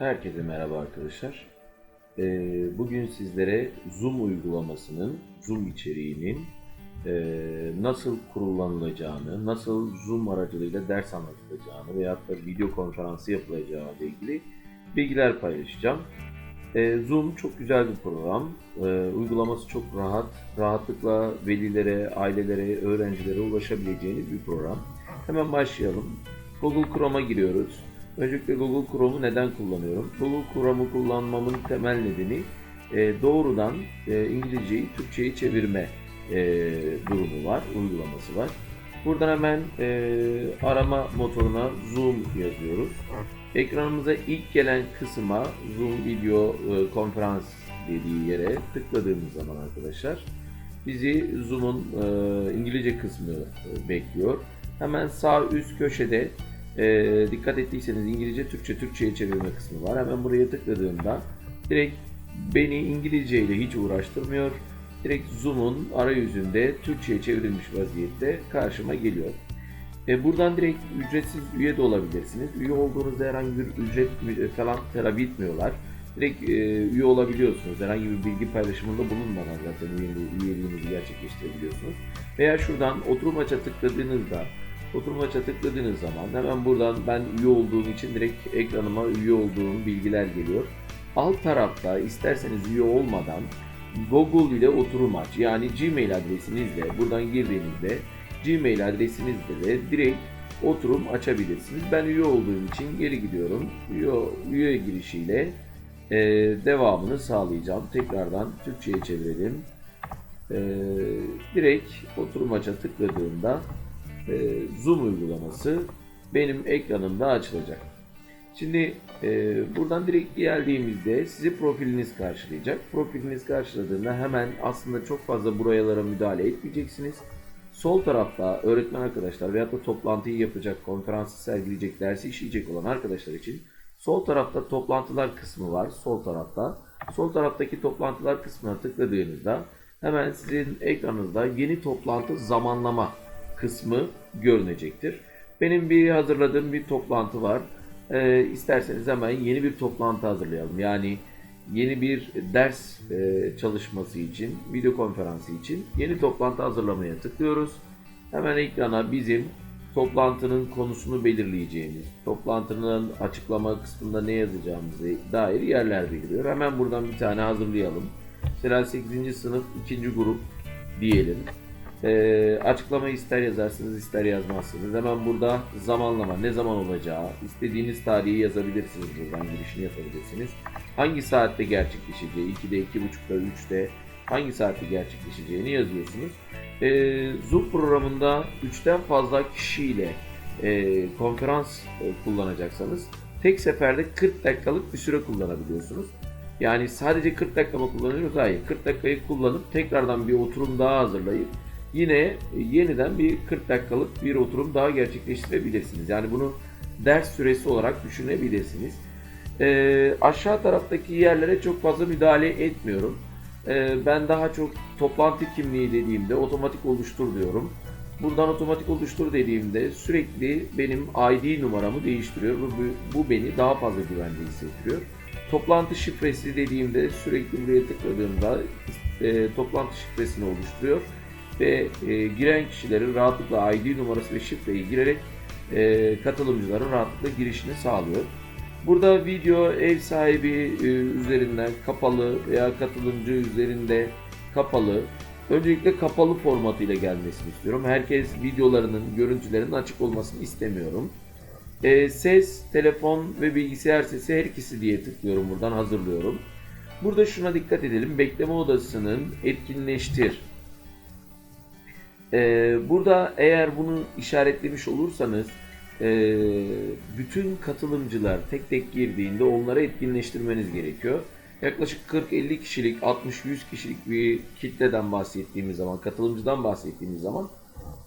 Herkese merhaba arkadaşlar. Ee, bugün sizlere Zoom uygulamasının, Zoom içeriğinin e, nasıl kullanılacağını, nasıl Zoom aracılığıyla ders anlatılacağını veyahut da video konferansı yapılacağı ile ilgili bilgiler paylaşacağım. Ee, Zoom çok güzel bir program. Ee, uygulaması çok rahat. Rahatlıkla velilere, ailelere, öğrencilere ulaşabileceğiniz bir program. Hemen başlayalım. Google Chrome'a giriyoruz. Öncelikle Google Chrome'u neden kullanıyorum? Google Chrome'u kullanmamın temel nedeni e, doğrudan e, İngilizceyi Türkçe'ye çevirme e, durumu var, uygulaması var. Buradan hemen e, arama motoruna Zoom yazıyoruz. Ekranımıza ilk gelen kısma Zoom video e, konferans dediği yere tıkladığımız zaman arkadaşlar bizi Zoom'un e, İngilizce kısmı e, bekliyor. Hemen sağ üst köşede e, dikkat ettiyseniz İngilizce Türkçe Türkçe'ye çevirme kısmı var. Hemen buraya tıkladığımda direkt beni İngilizce ile hiç uğraştırmıyor. Direkt Zoom'un arayüzünde Türkçe'ye çevrilmiş vaziyette karşıma geliyor. E, buradan direkt ücretsiz üye de olabilirsiniz. Üye olduğunuzda herhangi bir ücret e, falan talep etmiyorlar. Direkt e, üye olabiliyorsunuz. Herhangi bir bilgi paylaşımında bulunmadan zaten üyeliği- üyeliğinizi gerçekleştirebiliyorsunuz. Veya şuradan oturum aça tıkladığınızda Oturum aça tıkladığınız zaman hemen buradan ben üye olduğum için direkt ekranıma üye olduğum bilgiler geliyor. Alt tarafta isterseniz üye olmadan Google ile oturum aç yani Gmail adresinizle buradan girdiğinizde Gmail adresinizle de direkt oturum açabilirsiniz. Ben üye olduğum için geri gidiyorum. Üye, üye girişiyle e, devamını sağlayacağım. Tekrardan Türkçe'ye çevirelim. E, direkt oturum aça tıkladığımda e, Zoom uygulaması benim ekranımda açılacak. Şimdi e, buradan direkt geldiğimizde sizi profiliniz karşılayacak. Profiliniz karşıladığında hemen aslında çok fazla buralara müdahale etmeyeceksiniz. Sol tarafta öğretmen arkadaşlar veyahut da toplantıyı yapacak, konferansı sergileyecek, dersi işleyecek olan arkadaşlar için sol tarafta toplantılar kısmı var. Sol tarafta. Sol taraftaki toplantılar kısmına tıkladığınızda hemen sizin ekranınızda yeni toplantı zamanlama kısmı görünecektir. Benim bir hazırladığım bir toplantı var. Ee, isterseniz hemen yeni bir toplantı hazırlayalım. Yani yeni bir ders e, çalışması için, video konferansı için yeni toplantı hazırlamaya tıklıyoruz. Hemen ekrana bizim toplantının konusunu belirleyeceğimiz, toplantının açıklama kısmında ne yazacağımızı dair yerler belirliyor. Hemen buradan bir tane hazırlayalım. Mesela 8. sınıf 2. grup diyelim. Ee, açıklamayı ister yazarsınız ister yazmazsınız. Hemen burada zamanlama ne zaman olacağı, istediğiniz tarihi yazabilirsiniz buradan girişini yapabilirsiniz. Hangi saatte gerçekleşeceği, 2'de, 2.30'da, 3'te hangi saatte gerçekleşeceğini yazıyorsunuz. Ee, Zoom programında 3'ten fazla kişiyle e, konferans e, kullanacaksanız tek seferde 40 dakikalık bir süre kullanabiliyorsunuz. Yani sadece 40 dakika mı kullanıyoruz? Hayır. 40 dakikayı kullanıp tekrardan bir oturum daha hazırlayıp yine yeniden bir 40 dakikalık bir oturum daha gerçekleştirebilirsiniz. Yani bunu ders süresi olarak düşünebilirsiniz. Ee, aşağı taraftaki yerlere çok fazla müdahale etmiyorum. Ee, ben daha çok toplantı kimliği dediğimde otomatik oluştur diyorum. Buradan otomatik oluştur dediğimde sürekli benim ID numaramı değiştiriyor. Bu- bu beni daha fazla güvende hissettiriyor. Toplantı şifresi dediğimde sürekli buraya tıkladığımda e, toplantı şifresini oluşturuyor ve e, giren kişilerin rahatlıkla ID numarası ve şifreyi girerek e, katılımcıların rahatlıkla girişini sağlıyor. Burada video ev sahibi e, üzerinden kapalı veya katılımcı üzerinde kapalı. Öncelikle kapalı formatıyla gelmesini istiyorum. Herkes videolarının, görüntülerinin açık olmasını istemiyorum. E, ses, telefon ve bilgisayar sesi her ikisi diye tıklıyorum buradan hazırlıyorum. Burada şuna dikkat edelim. Bekleme odasının etkinleştir ee, burada eğer bunu işaretlemiş olursanız e, bütün katılımcılar tek tek girdiğinde onları etkinleştirmeniz gerekiyor. Yaklaşık 40-50 kişilik, 60-100 kişilik bir kitleden bahsettiğimiz zaman, katılımcıdan bahsettiğimiz zaman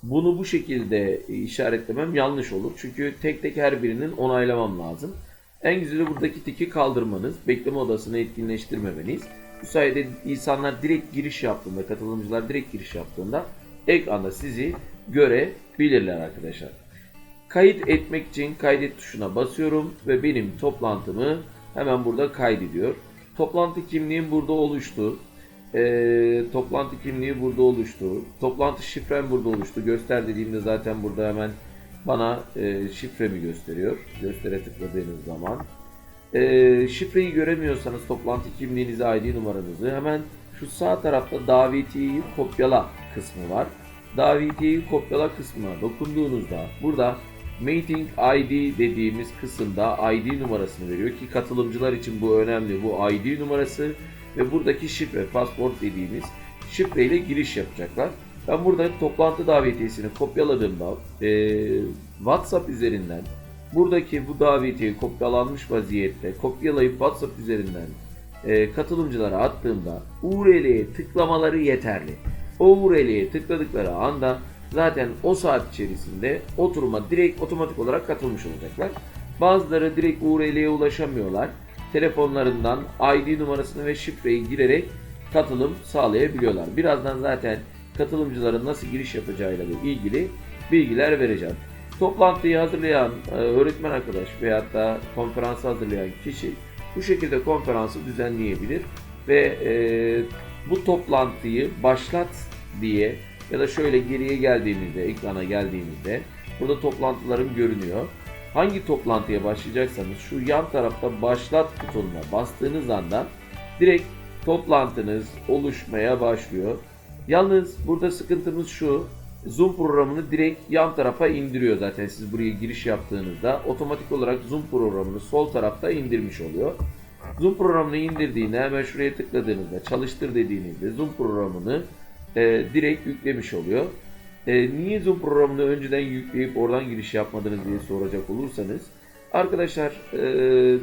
bunu bu şekilde işaretlemem yanlış olur. Çünkü tek tek her birinin onaylamam lazım. En güzeli buradaki tiki kaldırmanız, bekleme odasını etkinleştirmemeniz. Bu sayede insanlar direkt giriş yaptığında, katılımcılar direkt giriş yaptığında ekranda sizi görebilirler arkadaşlar. Kayıt etmek için kaydet tuşuna basıyorum ve benim toplantımı Hemen burada kaydediyor. Toplantı kimliğim burada oluştu. Ee, toplantı kimliği burada oluştu. Toplantı şifrem burada oluştu. Göster dediğimde zaten burada hemen bana e, şifremi gösteriyor. Göstere tıkladığınız zaman. Ee, şifreyi göremiyorsanız toplantı kimliğinizi, ID numaranızı hemen şu sağ tarafta davetiyeyi kopyala kısmı var. Davetiyeyi kopyala kısmına dokunduğunuzda burada Meeting ID dediğimiz kısımda ID numarasını veriyor ki katılımcılar için bu önemli. Bu ID numarası ve buradaki şifre, pasport dediğimiz şifreyle giriş yapacaklar. Ben burada toplantı davetiyesini kopyaladığımda e, WhatsApp üzerinden buradaki bu davetiye kopyalanmış vaziyette kopyalayıp WhatsApp üzerinden e, katılımcılara attığımda URL'ye tıklamaları yeterli. O URL'ye tıkladıkları anda zaten o saat içerisinde oturuma direkt otomatik olarak katılmış olacaklar. Bazıları direkt URL'ye ulaşamıyorlar. Telefonlarından ID numarasını ve şifreyi girerek katılım sağlayabiliyorlar. Birazdan zaten katılımcıların nasıl giriş yapacağıyla ilgili bilgiler vereceğim. Toplantıyı hazırlayan e, öğretmen arkadaş veyahut da konferansı hazırlayan kişi bu şekilde konferansı düzenleyebilir ve e, bu toplantıyı başlat diye ya da şöyle geriye geldiğimizde, ekrana geldiğimizde burada toplantılarım görünüyor. Hangi toplantıya başlayacaksanız şu yan tarafta başlat butonuna bastığınız anda direkt toplantınız oluşmaya başlıyor. Yalnız burada sıkıntımız şu. Zoom programını direkt yan tarafa indiriyor zaten siz buraya giriş yaptığınızda. Otomatik olarak Zoom programını sol tarafta indirmiş oluyor. Zoom programını indirdiğinde hemen şuraya tıkladığınızda çalıştır dediğinizde Zoom programını e, direkt yüklemiş oluyor. E, niye Zoom programını önceden yükleyip oradan giriş yapmadınız diye soracak olursanız arkadaşlar e,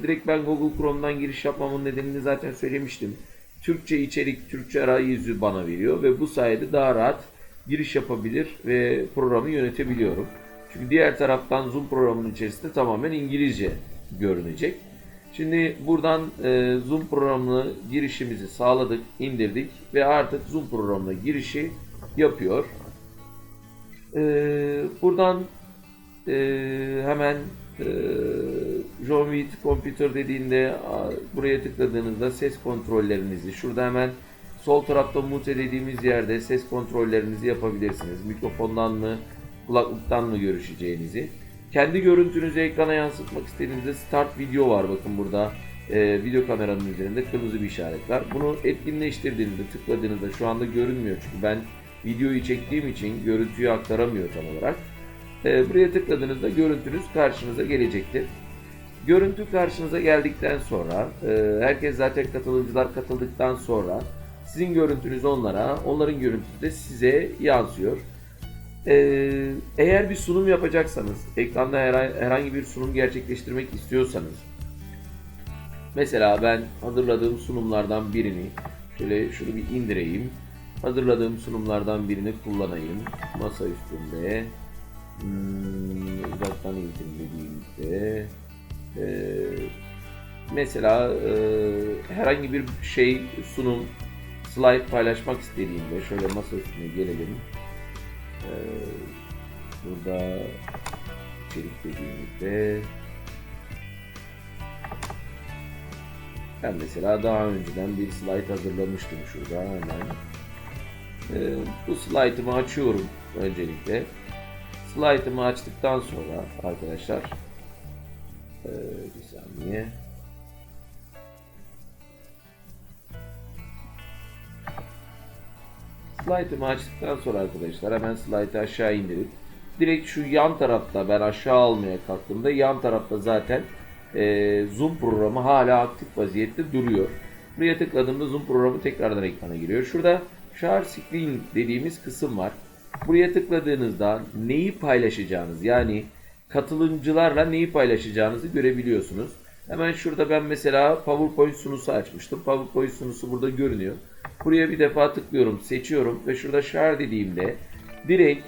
direkt ben Google Chrome'dan giriş yapmamın nedenini zaten söylemiştim. Türkçe içerik, Türkçe arayüzü bana veriyor ve bu sayede daha rahat giriş yapabilir ve programı yönetebiliyorum. Çünkü diğer taraftan Zoom programının içerisinde tamamen İngilizce görünecek. Şimdi buradan e, Zoom programına girişimizi sağladık, indirdik ve artık Zoom programına girişi yapıyor. E, buradan e, hemen e, John Witt Computer dediğinde buraya tıkladığınızda ses kontrollerinizi şurada hemen sol tarafta mute dediğimiz yerde ses kontrollerinizi yapabilirsiniz. Mikrofondan mı, kulaklıktan mı görüşeceğinizi. Kendi görüntünüzü ekrana yansıtmak istediğinizde Start Video var bakın burada. Ee, video kameranın üzerinde kırmızı bir işaret var. Bunu etkinleştirdiğinizde tıkladığınızda şu anda görünmüyor çünkü ben videoyu çektiğim için görüntüyü aktaramıyor tam olarak. Ee, buraya tıkladığınızda görüntünüz karşınıza gelecektir. Görüntü karşınıza geldikten sonra e, herkes zaten katılımcılar katıldıktan sonra sizin görüntünüz onlara, onların görüntüsü de size yansıyor. Ee, eğer bir sunum yapacaksanız, ekranda her- herhangi bir sunum gerçekleştirmek istiyorsanız, mesela ben hazırladığım sunumlardan birini, şöyle şunu bir indireyim, hazırladığım sunumlardan birini kullanayım, masa üstünde, hmm, uzaktan eğitim dediğimizde, ee, mesela e, herhangi bir şey sunum, slide paylaşmak istediğimde, şöyle masa üstüne gelelim. Ee, burada içerik dediğimizde ben mesela daha önceden bir slide hazırlamıştım şurada hemen. Ee, bu slide'ımı açıyorum öncelikle. Slide'ımı açtıktan sonra arkadaşlar ee, bir saniye. Slide'ımı açtıktan sonra arkadaşlar hemen slide'ı aşağı indirip direkt şu yan tarafta ben aşağı almaya kalktığımda yan tarafta zaten e, Zoom programı hala aktif vaziyette duruyor. Buraya tıkladığımda Zoom programı tekrardan ekrana giriyor. Şurada Share Screen dediğimiz kısım var. Buraya tıkladığınızda neyi paylaşacağınız yani katılımcılarla neyi paylaşacağınızı görebiliyorsunuz. Hemen şurada ben mesela PowerPoint sunusu açmıştım. PowerPoint sunusu burada görünüyor. Buraya bir defa tıklıyorum, seçiyorum ve şurada share dediğimde direkt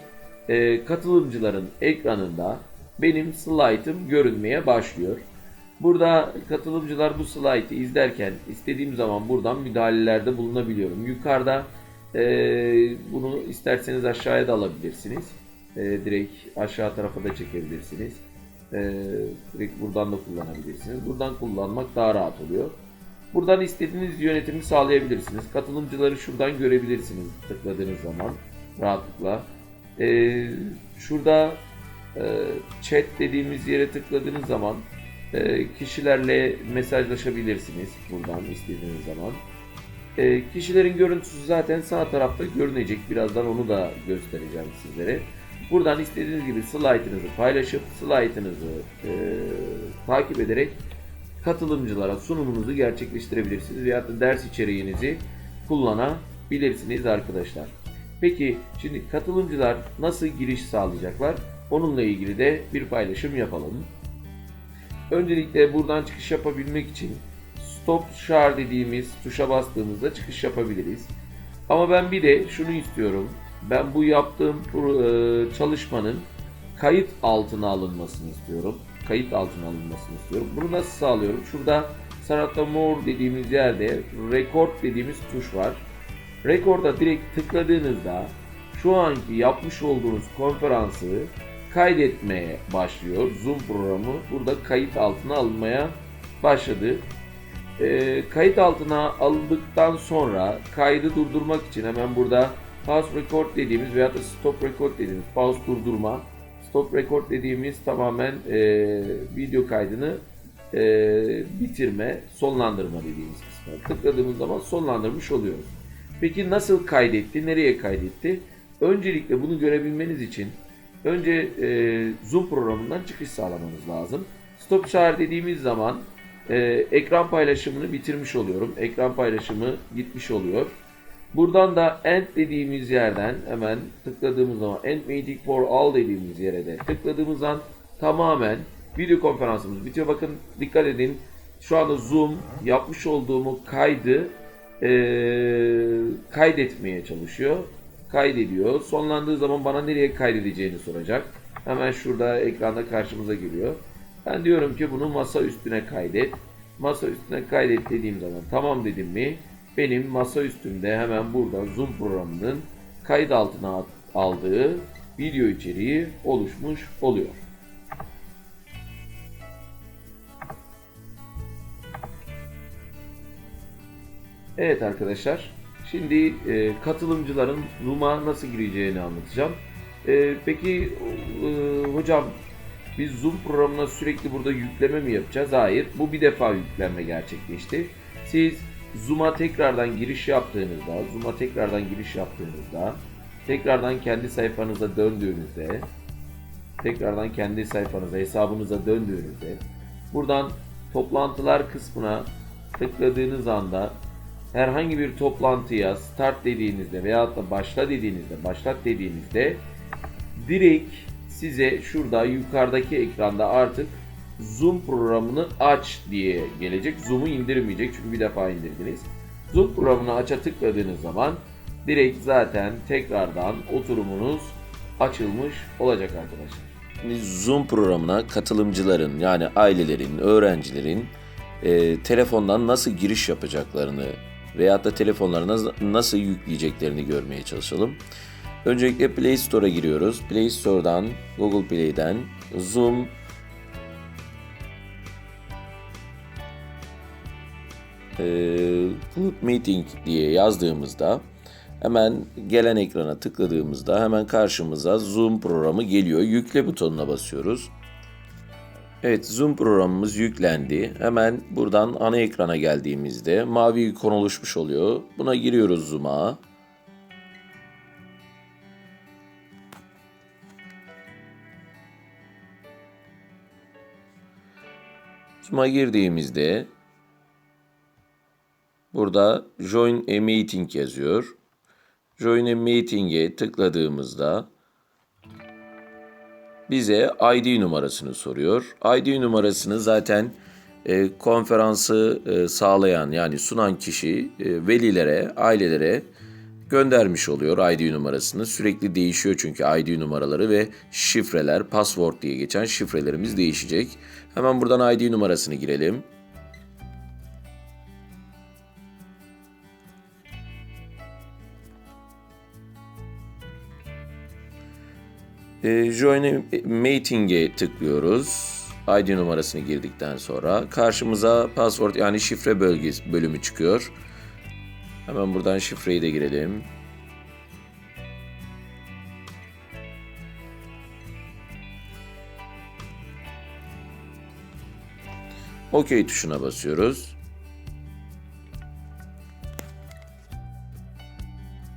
e, katılımcıların ekranında benim slaytım görünmeye başlıyor. Burada katılımcılar bu slaytı izlerken istediğim zaman buradan müdahalelerde bulunabiliyorum. Yukarıda e, bunu isterseniz aşağıya da alabilirsiniz. E, direkt aşağı tarafa da çekebilirsiniz. Ee, direkt buradan da kullanabilirsiniz. Buradan kullanmak daha rahat oluyor. Buradan istediğiniz yönetimi sağlayabilirsiniz. Katılımcıları şuradan görebilirsiniz tıkladığınız zaman rahatlıkla. Ee, şurada e, chat dediğimiz yere tıkladığınız zaman e, kişilerle mesajlaşabilirsiniz buradan istediğiniz zaman. E, kişilerin görüntüsü zaten sağ tarafta görünecek. Birazdan onu da göstereceğim sizlere. Buradan istediğiniz gibi slaytınızı paylaşıp slaytınızı e, takip ederek katılımcılara sunumunuzu gerçekleştirebilirsiniz. Veyahut da ders içeriğinizi kullanabilirsiniz arkadaşlar. Peki şimdi katılımcılar nasıl giriş sağlayacaklar? Onunla ilgili de bir paylaşım yapalım. Öncelikle buradan çıkış yapabilmek için stop share dediğimiz tuşa bastığımızda çıkış yapabiliriz. Ama ben bir de şunu istiyorum. Ben bu yaptığım e, çalışmanın kayıt altına alınmasını istiyorum. Kayıt altına alınmasını istiyorum. Bunu nasıl sağlıyorum? Şurada Sanatta More dediğimiz yerde Record dediğimiz tuş var. Record'a direkt tıkladığınızda şu anki yapmış olduğunuz konferansı kaydetmeye başlıyor. Zoom programı burada kayıt altına alınmaya başladı. Ee, kayıt altına alındıktan sonra kaydı durdurmak için hemen burada pause record dediğimiz veya da stop record dediğimiz pause durdurma stop record dediğimiz tamamen e, video kaydını e, bitirme sonlandırma dediğimiz kısmı tıkladığımız zaman sonlandırmış oluyoruz. Peki nasıl kaydetti? Nereye kaydetti? Öncelikle bunu görebilmeniz için önce e, Zoom programından çıkış sağlamanız lazım. Stop share dediğimiz zaman e, ekran paylaşımını bitirmiş oluyorum. Ekran paylaşımı gitmiş oluyor. Buradan da end dediğimiz yerden hemen tıkladığımız zaman end meeting for all dediğimiz yere de tıkladığımız an tamamen video konferansımız bitiyor. Bakın dikkat edin şu anda Zoom yapmış olduğumu kaydı e, kaydetmeye çalışıyor. Kaydediyor. Sonlandığı zaman bana nereye kaydedeceğini soracak. Hemen şurada ekranda karşımıza geliyor. Ben diyorum ki bunu masa üstüne kaydet. Masa üstüne kaydet dediğim zaman tamam dedim mi benim masa üstümde hemen burada Zoom programının kayıt altına aldığı video içeriği oluşmuş oluyor. Evet arkadaşlar, şimdi e, katılımcıların Zoom'a nasıl gireceğini anlatacağım. E, peki e, hocam biz Zoom programına sürekli burada yükleme mi yapacağız? Hayır, bu bir defa yüklenme gerçekleşti. Siz Zoom'a tekrardan giriş yaptığınızda, Zoom'a tekrardan giriş yaptığınızda, tekrardan kendi sayfanıza döndüğünüzde, tekrardan kendi sayfanıza, hesabınıza döndüğünüzde, buradan toplantılar kısmına tıkladığınız anda herhangi bir toplantıya start dediğinizde veyahut da başla dediğinizde, başlat dediğinizde direkt size şurada yukarıdaki ekranda artık Zoom programını aç diye gelecek. Zoom'u indirmeyecek çünkü bir defa indirdiniz. Zoom programını aça tıkladığınız zaman direkt zaten tekrardan oturumunuz açılmış olacak arkadaşlar. Şimdi Zoom programına katılımcıların yani ailelerin, öğrencilerin e, telefondan nasıl giriş yapacaklarını veyahut da telefonlarına nasıl yükleyeceklerini görmeye çalışalım. Öncelikle Play Store'a giriyoruz. Play Store'dan, Google Play'den Zoom e, Club Meeting diye yazdığımızda hemen gelen ekrana tıkladığımızda hemen karşımıza Zoom programı geliyor. Yükle butonuna basıyoruz. Evet Zoom programımız yüklendi. Hemen buradan ana ekrana geldiğimizde mavi ikon oluşmuş oluyor. Buna giriyoruz Zoom'a. Zoom'a girdiğimizde burada Join a Meeting yazıyor. Join a Meeting'e tıkladığımızda bize ID numarasını soruyor. ID numarasını zaten e, konferansı e, sağlayan yani sunan kişi e, velilere, ailelere göndermiş oluyor ID numarasını. Sürekli değişiyor çünkü ID numaraları ve şifreler, password diye geçen şifrelerimiz değişecek. Hemen buradan ID numarasını girelim. E, Join a Meeting'e tıklıyoruz. ID numarasını girdikten sonra karşımıza password yani şifre bölgesi bölümü çıkıyor. Hemen buradan şifreyi de girelim. OK tuşuna basıyoruz.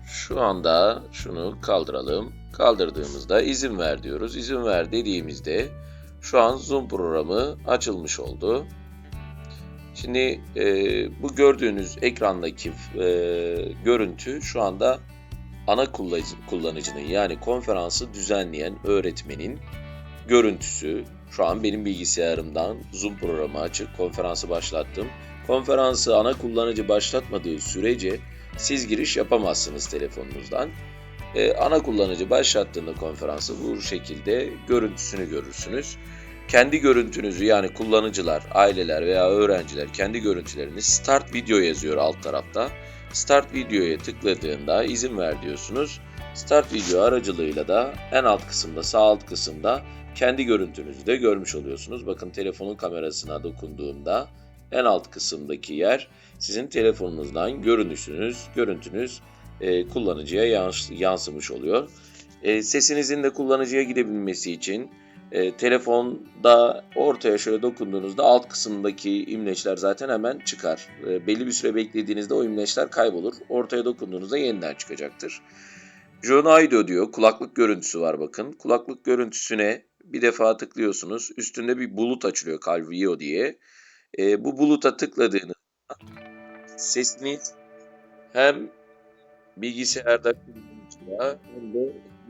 Şu anda şunu kaldıralım. Kaldırdığımızda izin ver diyoruz. İzin ver dediğimizde şu an Zoom programı açılmış oldu. Şimdi e, bu gördüğünüz ekrandaki e, görüntü şu anda ana kullanıcı, kullanıcının yani konferansı düzenleyen öğretmenin görüntüsü. Şu an benim bilgisayarımdan Zoom programı açık, konferansı başlattım. Konferansı ana kullanıcı başlatmadığı sürece siz giriş yapamazsınız telefonunuzdan. Ee, ana kullanıcı başlattığında konferansı bu şekilde görüntüsünü görürsünüz. Kendi görüntünüzü yani kullanıcılar, aileler veya öğrenciler kendi görüntülerini Start Video yazıyor alt tarafta. Start Video'ya tıkladığında izin ver diyorsunuz. Start Video aracılığıyla da en alt kısımda, sağ alt kısımda kendi görüntünüzü de görmüş oluyorsunuz. Bakın telefonun kamerasına dokunduğumda en alt kısımdaki yer sizin telefonunuzdan görünüşünüz, görüntünüz e, kullanıcıya yans- yansımış oluyor. E, sesinizin de kullanıcıya gidebilmesi için e, telefonda ortaya şöyle dokunduğunuzda alt kısımdaki imleçler zaten hemen çıkar. E, belli bir süre beklediğinizde o imleçler kaybolur. Ortaya dokunduğunuzda yeniden çıkacaktır. John Aido diyor. Kulaklık görüntüsü var bakın. Kulaklık görüntüsüne bir defa tıklıyorsunuz. Üstünde bir bulut açılıyor Calvio diye. E, bu buluta tıkladığınızda sesiniz hem bilgisayarda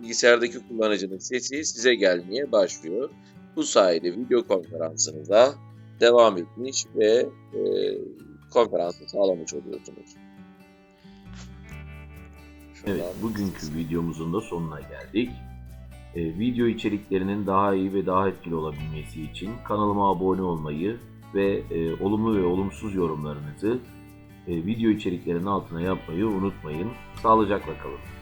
bilgisayardaki kullanıcının sesi size gelmeye başlıyor. Bu sayede video konferansınıza devam etmiş ve e, konferansı sağlamış oluyorsunuz. Evet, bugünkü videomuzun da sonuna geldik. Ee, video içeriklerinin daha iyi ve daha etkili olabilmesi için kanalıma abone olmayı ve e, olumlu ve olumsuz yorumlarınızı e, video içeriklerinin altına yapmayı unutmayın. Sağlıcakla kalın.